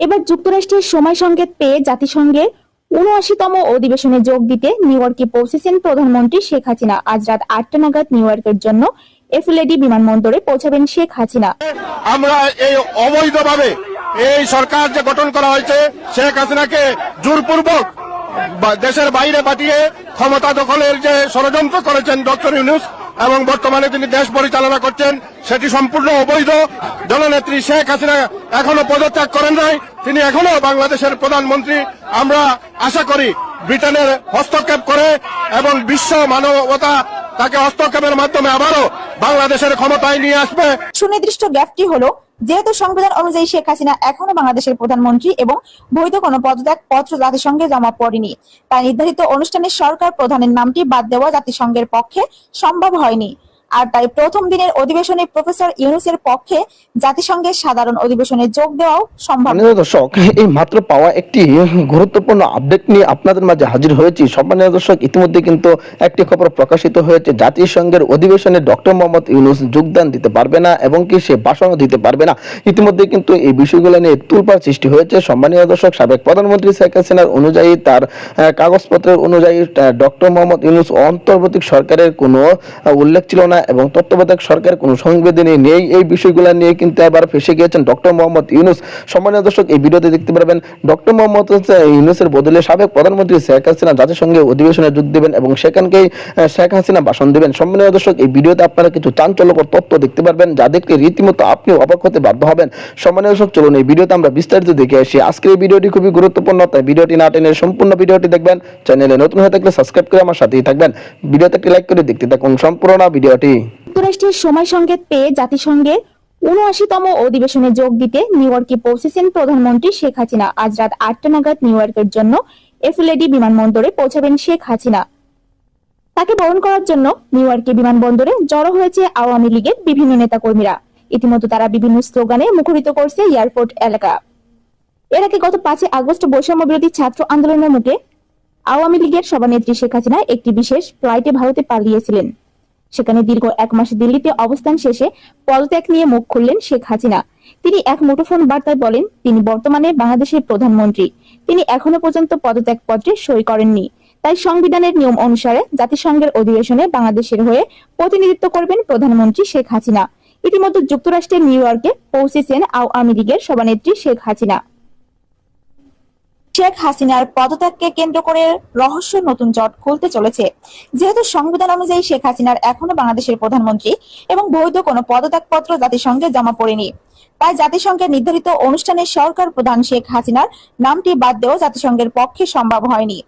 এবার যুক্তরাষ্ট্রের সময় সংকেত পেয়ে জাতিসংঘের উনআশিতম অধিবেশনে যোগ দিতে নিউ ইয়র্কে পৌঁছেছেন প্রধানমন্ত্রী শেখ হাসিনা। আজ রাত আটটা নাগাদ নিউ ইয়র্কের জন্য এফএলএডি বিমানবন্দরে পৌঁছাবেন শেখ হাসিনা। আমরা এই অবৈধভাবে এই সরকার যে গঠন করা হয়েছে, শেখ হাসিনাকে জোরপূর্বক দেশের বাইরে পাঠিয়ে ক্ষমতা দখলের যে ষড়যন্ত্র করেছেন ডক্টর ইউনুস এবং বর্তমানে তিনি দেশ পরিচালনা করছেন, সেটি সম্পূর্ণ অবৈধ। দলনেত্রী শেখ হাসিনা এখনও পদত্যাগ করেন নাই। তিনি এখনও বাংলাদেশের প্রধানমন্ত্রী। আমরা আশা করি ব্রিটেনের হস্তক্ষেপ করে এবং বিশ্ব মানবতা তাকে হস্তক্ষেপের মাধ্যমে আবারও বাংলাদেশের ক্ষমতায় নিয়ে আসবে। সুনির্দিষ্ট গ্যাপটি হলো যেহেতু সংবিধান অনুযায়ী শেখ হাসিনা এখনও বাংলাদেশের প্রধানমন্ত্রী এবং বৈধ কোনো পদত্যাগ পত্র জাতিসংঘে জমা পড়েনি। তাই নির্ধারিত অনুষ্ঠানে সরকার প্রধানের নামটি বাদ দেওয়া জাতিসংঘের পক্ষে সম্ভব হয়নি। আর তাই প্রথম দিনের অধিবেশনে প্রফেসর ইউনুসের পক্ষে জাতিসংঘের সাধারণ অধিবেশনে যোগ দেওয়াও সম্ভব দর্শক, এই মাত্র পাওয়া একটি গুরুত্বপূর্ণ আপডেট নিয়ে আপনাদের মাঝে হাজির হয়েছি। সম্মানীয় দর্শক, ইতিমধ্যে কিন্তু একটি খবর প্রকাশিত হয়েছে। জাতিসংঘের অধিবেশনে ডক্টর মোহাম্মদ ইউনুস যোগদান দিতে পারবে না এবং কি সে ভাষণও দিতে পারবে না। ইতিমধ্যে কিন্তু এই বিষয়গুলো নিয়ে তুলপার সৃষ্টি হয়েছে। সম্মানীয় দর্শক, সাবেক প্রধানমন্ত্রী শেখ হাসিনার অনুযায়ী তার কাগজপত্রের অনুযায়ী ডক্টর মোহাম্মদ ইউনুস অন্তর্বর্তী সরকারের কোনো উল্লেখ ছিল না। এবং তত্ত্বাবধায়ক সরকার কোনো সংবেদনে নেই। এই বিষয়গুলো নিয়ে কিন্তু এবার ফেসে গিয়েছেন ডক্টর মোহাম্মদ ইউনুস। সম্মানীয় দর্শক, এই ভিডিওতে দেখতে পারবেন, ডক্টর মোহাম্মদ ইউনুসের বদলে সাবেক প্রধানমন্ত্রী শেখ হাসিনা জাতিসংঘে অধিবেশনে যোগ দেবেন এবং সেখানকেই শেখ হাসিনা ভাষণ দেবেন। সম্মানীয় দর্শক, এই ভিডিওতে আপনারা কিছু চাঞ্চল্যকর তথ্য দেখতে পারবেন, যা দেখলে রীতিমতো আপনি অবাক হতে বাধ্য হবেন। সম্মানীয় দর্শক, চলুন এই ভিডিওতে আমরা বিস্তারিত দেখে আসি। আজকের এই ভিডিওটি খুবই গুরুত্বপূর্ণ, তাই ভিডিওটি না টেনে সম্পূর্ণ ভিডিওটি দেখবেন। চ্যানেলে নতুন হয়ে থাকলে সাবস্ক্রাইব করে আমার সাথেই থাকবেন। ভিডিওতে একটি লাইক করে দেখতে থাকুন। সম্পূর্ণ ভিডিওটি যুক্তরাষ্ট্রের সময় সংকেত পেয়ে জাতিসংঘের উনআশিতম অধিবেশনে যোগ দিতে নিউ ইয়র্কে পৌঁছেছেন প্রধানমন্ত্রী শেখ হাসিনা। আজ রাত আটটা নাগাদ নিউ ইয়র্কের জন্য এফএলএডি বিমানবন্দরে পৌঁছাবেন শেখ হাসিনা। তাকে বরণ করার জন্য নিউ ইয়র্কে বিমানবন্দরে জড়ো হয়েছে আওয়ামী লীগের বিভিন্ন নেতাকর্মীরা। ইতিমধ্যে তারা বিভিন্ন স্লোগানে মুখরিত করছে এয়ারপোর্ট এলাকা। এর আগে গত পাঁচই আগস্ট বৈষম্য বিরোধী ছাত্র আন্দোলনের মুখে আওয়ামী লীগের সভানেত্রী শেখ হাসিনা একটি বিশেষ ফ্লাইটে ভারতে পালিয়েছিলেন। সেখানে দীর্ঘ এক মাস দিল্লিতে অবস্থান শেষে পদত্যাগ নিয়ে মুখ খুললেন শেখ হাসিনা। তিনি এক মুঠোফোন বার্তায় বলেন, তিনি বর্তমানে বাংলাদেশের প্রধানমন্ত্রী। তিনি এখনও পর্যন্ত পদত্যাগ পত্রে সই করেননি। তাই সংবিধানের নিয়ম অনুসারে জাতিসংঘের অধিবেশনে বাংলাদেশের হয়ে প্রতিনিধিত্ব করবেন প্রধানমন্ত্রী শেখ হাসিনা। ইতিমধ্যে যুক্তরাষ্ট্রের নিউ ইয়র্কে পৌঁছেছেন আওয়ামী লীগের সভানেত্রী শেখ হাসিনা। শেখ হাসিনার পদত্যাগকে কেন্দ্র করে রহস্য নতুন জট খুলতে চলেছে। যেহেতু সংবিধান অনুযায়ী শেখ হাসিনার এখনও বাংলাদেশের প্রধানমন্ত্রী এবং বৈধ কোনো পদত্যাগপত্র জাতিসংঘে জমা পড়েনি। তাই জাতিসংঘের নির্ধারিত অনুষ্ঠানে সরকার প্রধান শেখ হাসিনার নামটি বাদ দেওয়া জাতিসংঘের পক্ষে সম্ভব হয়নি।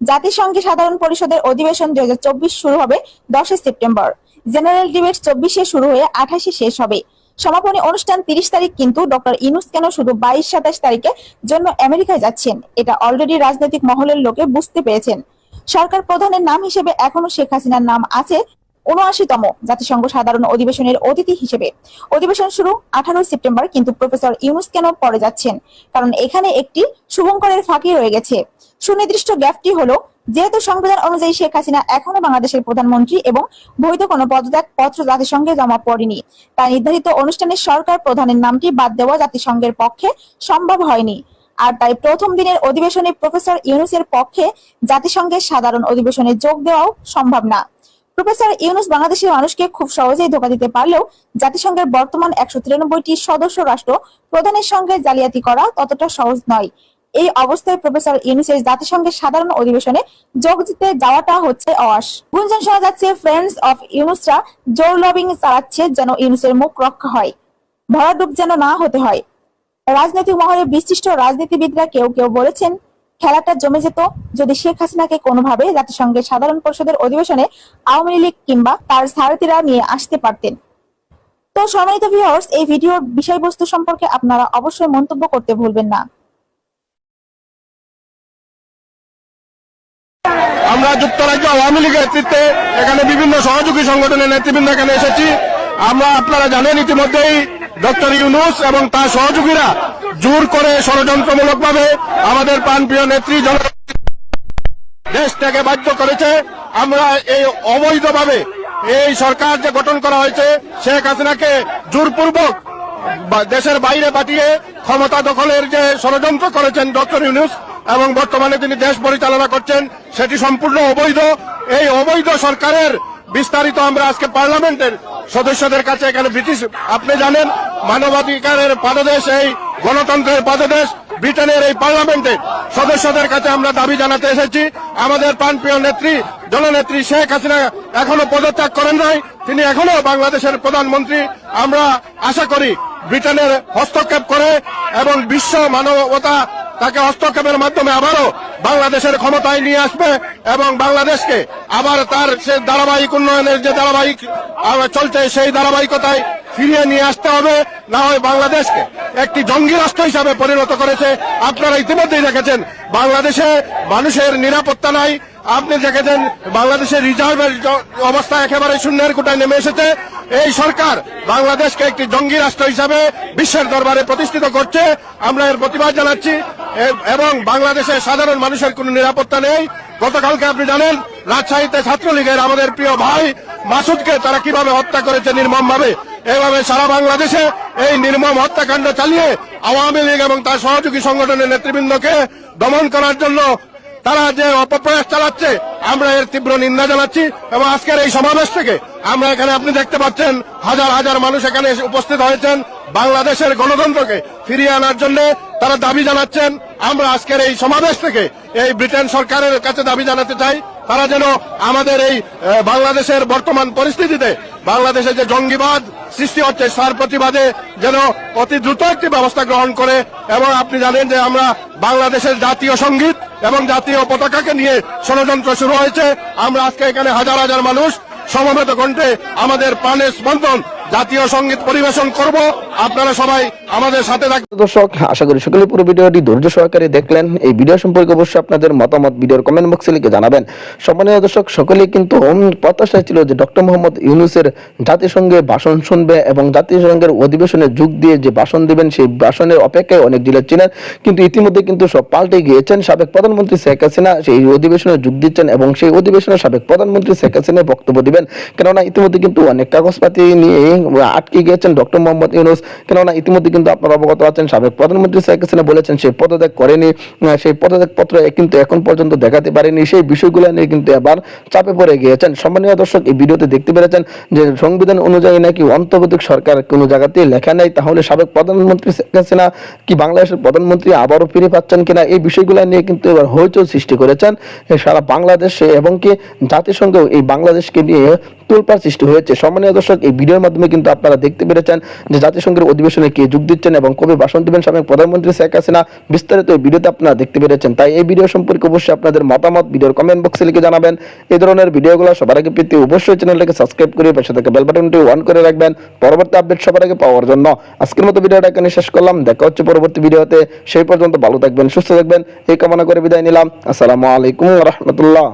জাতিসংঘে সাধারণ পরিষদের অধিবেশন দুই হাজার চব্বিশ শুরু হবে দশই সেপ্টেম্বর। জেনারেল ডিবেট চব্বিশে শুরু হয়ে আঠাশে শেষ হবে। সমাপনী অনুষ্ঠান তিরিশ তারিখ কিন্তু ডক্টর ইনুস কেন শুধু বাইশ সাতাশ তারিখে জন্য আমেরিকায় যাচ্ছেন? এটা অলরেডি রাজনৈতিক মহলের লোকে বুঝতে পেরেছেন। সরকার প্রধানের নাম হিসেবে এখনও শেখ হাসিনার নাম আছে উনআশিতম জাতিসংঘ সাধারণ অধিবেশনের অতিথি হিসেবে। অধিবেশন শুরু আঠারোই সেপ্টেম্বর, কিন্তু প্রফেসর ইউনুস কেন পরে যাচ্ছেন? কারণ এখানে একটি শুভঙ্করের ফাঁকি রয়ে গেছে। সুনির্দিষ্ট গ্যাপটি হলো যেহেতু সংবিধান অনুযায়ী শেখ হাসিনা এখনও বাংলাদেশের প্রধানমন্ত্রী এবং বৈধ কোনো পদত্যাগ পত্র জাতিসংঘে জমা পড়েনি। তাই নির্ধারিত অনুষ্ঠানে সরকার প্রধানের নামটি বাদ দেওয়া জাতিসংঘের পক্ষে সম্ভব হয়নি। আর তাই প্রথম দিনের অধিবেশনে প্রফেসর ইউনুসের পক্ষে জাতিসংঘের সাধারণ অধিবেশনে যোগ দেওয়াও সম্ভব না। প্রফেসর ইউনুস বাংলাদেশের মানুষকে খুব সহজেই ধোকা দিতে পারলেও জাতিসংঘের বর্তমান একশো তিরানব্বইটি সদস্য রাষ্ট্র প্রধানের সঙ্গে জালিয়াতি করা ততটা সহজ নয়। এই অবস্থায় প্রফেসর ইউনুসের জাতিসংঘের সাধারণ অধিবেশনে যোগ দিতে যাওয়াটা হচ্ছে অওয়াস গুঞ্জন শোনা যাচ্ছে ফ্রেন্ডস অফ ইউনুসরা জোর লবিং চালাচ্ছে যেন ইউনুসের মুখ রক্ষা হয়। ভরাডুব যেন না হতে হয়। রাজনৈতিক মহলে বিশিষ্ট রাজনীতিবিদরা কেউ কেউ বলেছেন, খেলাটা জমে যেত যদি শেখ হাসিনাকে কোনোভাবে জাতিসংঘের সাধারণ পরিষদের অধিবেশনে আওয়ামী লীগ কিংবা তার সারথীরা নিয়ে আসতে পারতেন। তো সম্মানিত ভিউয়ার্স এই ভিডিওর বিষয়বস্তু সম্পর্কে আপনারা অবশ্যই মন্তব্য করতে ভুলবেন না। যুক্তরাজ্য আওয়ামী লীগের নেতৃত্বে এখানে বিভিন্ন সহযোগী সংগঠনের নেতৃবৃন্দ এখানে এসেছি। আমরা আপনারা জানেন ইতিমধ্যেই ডক্টর ইউনুস এবং তার সহযোগীরা জোর করে ষড়যন্ত্রমূলক ভাবে আমাদের প্রাণপ্রিয় নেত্রী জন দেশ থেকে বাধ্য করেছে। আমরা এই অবৈধভাবে এই সরকার যে গঠন করা হয়েছে, শেখ হাসিনাকে জোরপূর্বক দেশের বাইরে পাঠিয়ে ক্ষমতা দখলের যে ষড়যন্ত্র করেছেন ডক্টর ইউনুস এবং বর্তমানে তিনি দেশ পরিচালনা করছেন, সেটি সম্পূর্ণ অবৈধ। এই অবৈধ সরকারের বিস্তারিত আমরা আজকে পার্লামেন্টের সদস্যদের কাছে এখানে ব্রিটিশ, আপনি জানেন, মানবাধিকারের পাদদেশ, এই গণতন্ত্রের পাদদেশ, ব্রিটেনের এই পার্লামেন্টে সদস্যদের কাছে আমরা দাবি জানাতে এসেছি। আমাদের প্রাণপ্রিয় নেত্রী, জননেত্রী শেখ হাসিনা এখনও পদত্যাগ করেন নাই। তিনি এখনও বাংলাদেশের প্রধানমন্ত্রী। আমরা আশা করি ব্রিটেনের হস্তক্ষেপ করে এবং বিশ্ব মানবতা তাকে হস্তক্ষেপের মাধ্যমে আবারও বাংলাদেশের ক্ষমতায় নিয়ে আসবে এবং বাংলাদেশকে আবার তার সে ধারাবাহিক উন্নয়নের যে ধারাবাহিক চলছে সেই ধারাবাহিকতায় ফিরিয়ে নিয়ে আসতে হবে, না হয় বাংলাদেশকে একটি জঙ্গি রাষ্ট্র হিসাবে পরিণত করেছে। আপনারা ইতিমধ্যেই দেখেছেন, বাংলাদেশে মানুষের নিরাপত্তা নাই। আপনি দেখেছেন, বাংলাদেশের রিজার্ভের অবস্থা একেবারে শূন্যের কোটায় নেমে এসেছে। এই সরকার বাংলাদেশকে একটি জঙ্গি রাষ্ট্র হিসাবে বিশ্বের দরবারে প্রতিষ্ঠিত করছে। আমরা এর প্রতিবাদ জানাচ্ছি। এবং বাংলাদেশে সাধারণ মানুষের কোনো নিরাপত্তা নেই। গতকালকে আপনি জানেন, রাজশাহীতে ছাত্রলীগের আমাদের প্রিয় ভাই মাসুদকে তারা কীভাবে হত্যা করেছে নির্মমভাবে। এইভাবে সারা বাংলাদেশে এই নির্মম হত্যাকাণ্ড চালিয়ে আওয়ামী লীগ এবং তার সহযোগী সংগঠনের নেতৃবৃন্দকে দমন করার জন্য তারা যে অপপ্রয়াস চালাচ্ছে, আমরা এর তীব্র নিন্দা জানাচ্ছি এবং আজকের এই সমাবেশ থেকে আমরা এখানে আপনি দেখতে পাচ্ছেন, হাজার হাজার মানুষ এখানে উপস্থিত হয়েছেন, বাংলাদেশের গণতন্ত্রকে ফিরিয়ে আনার জন্য তারা দাবি জানাচ্ছেন। আমরা আজকের এই সমাবেশ থেকে এই ব্রিটেন সরকারের কাছে দাবি জানাতে চাই, তারা যেন আমাদের এই বাংলাদেশের বর্তমান পরিস্থিতিতে, বাংলাদেশে যে জঙ্গিবাদ সৃষ্টি হচ্ছে সার প্রতিবাদে যেন অতি দ্রুত একটি ব্যবস্থা গ্রহণ করে এবং আপনি জানেন যে আমরা বাংলাদেশের জাতীয় সংগীত এবং জাতীয় পতাকাকে নিয়ে ষড়যন্ত্র শুরু হয়েছে। আমরা আজকে এখানে হাজার হাজার মানুষ সমবেত কণ্ঠে আমাদের প্রাণের স্পন্দন জাতীয় সংগীত পরিবেশন করব। আপনারা সবাই আমাদের সাথে থাকবেন দর্শক, আশা করি সকলে পুরো ভিডিওটি ধৈর্য সহকারে দেখলেন। এই ভিডিও সম্পর্কে অবশ্যই আপনাদের মতামত ভিডিওর কমেন্ট বক্সে লিখে জানাবেন। সম্মানীয় দর্শক সকলেই কিন্তু প্রত্যাশা ছিল যে ডক্টর মোহাম্মদ ইউনুসের জাতিসংঘে ভাষণ শুনবে এবং জাতিসংঘের অধিবেশনে যোগ দিয়ে যে ভাষণ দিবেন, সেই ভাষণের অপেক্ষায় অনেক জেলা ছিলেন। কিন্তু ইতিমধ্যে কিন্তু সব পাল্টে গিয়েছেন সাবেক প্রধানমন্ত্রী শেখ হাসিনা। সেই অধিবেশনে যোগ দিচ্ছেন এবং সেই অধিবেশনে সাবেক প্রধানমন্ত্রী শেখ হাসিনা বক্তব্য দিবেন। কেননা ইতিমধ্যে কিন্তু অনেক কাগজপাতি নিয়ে আটকে গিয়েছেন ডক্টর মোহাম্মদ ইউনুস। কেননা ইতিমধ্যে কিন্তু আপনারা অবগত আছেন, সাবেক প্রধানমন্ত্রী শেখ হাসিনা বলেছেন সে পদত্যাগ করেনি সেই পদত্যাগ পত্র কিন্তু এখন পর্যন্ত দেখাতে পারেনি, সেই বিষয়গুলো নিয়ে কিন্তু এবার চাপে পড়ে গিয়েছেন। সম্মানীয় দর্শক, এই ভিডিওতে দেখতে পেরেছেন যে সংবিধান অনুযায়ী নাকি অন্তর্বর্তী সরকার কোনো জায়গাতে লেখা নাই, তাহলে সাবেক প্রধানমন্ত্রী শেখ হাসিনা কি বাংলাদেশের প্রধানমন্ত্রী আবারও ফিরে পাচ্ছেন কিনা, এই বিষয়গুলো নিয়ে কিন্তু এবার হইচই সৃষ্টি করেছেন সারা বাংলাদেশে এবং কি জাতিসংঘেও এই বাংলাদেশকে নিয়ে তোলপাড় সৃষ্টি হয়েছে। সম্মানীয় দর্শক, এই ভিডিওর মাধ্যমে কিন্তু আপনারা দেখতে পেরেছেন যে জাতিসংঘের অধিবেশনে কে যোগ দিচ্ছেন এবং কবে ভাষণ দিবেন সাবেক প্রধানমন্ত্রী শেখ হাসিনা, বিস্তারিত এই ভিডিওতে আপনারা দেখতে পেরেছেন। তাই এই ভিডিও সম্পর্কে অবশ্যই আপনাদের মতামত ভিডিওর কমেন্ট বক্সে লিখে জানাবেন। এই ধরনের ভিডিওগুলো সবার আগে পেতে অবশ্যই চ্যানেলটাকে সাবস্ক্রাইব করে পাশে থেকে বেল বাটনটি অন করে রাখবেন। পরবর্তী আপডেট সবার আগে পাওয়ার জন্য আজকের মতো ভিডিওটা এখানে শেষ করলাম। দেখা হচ্ছে পরবর্তী ভিডিওতে। সেই পর্যন্ত ভালো থাকবেন, সুস্থ থাকবেন। এই কামনা করে বিদায় নিলাম। আসসালামু আলাইকুম রহমতুল্লাহ।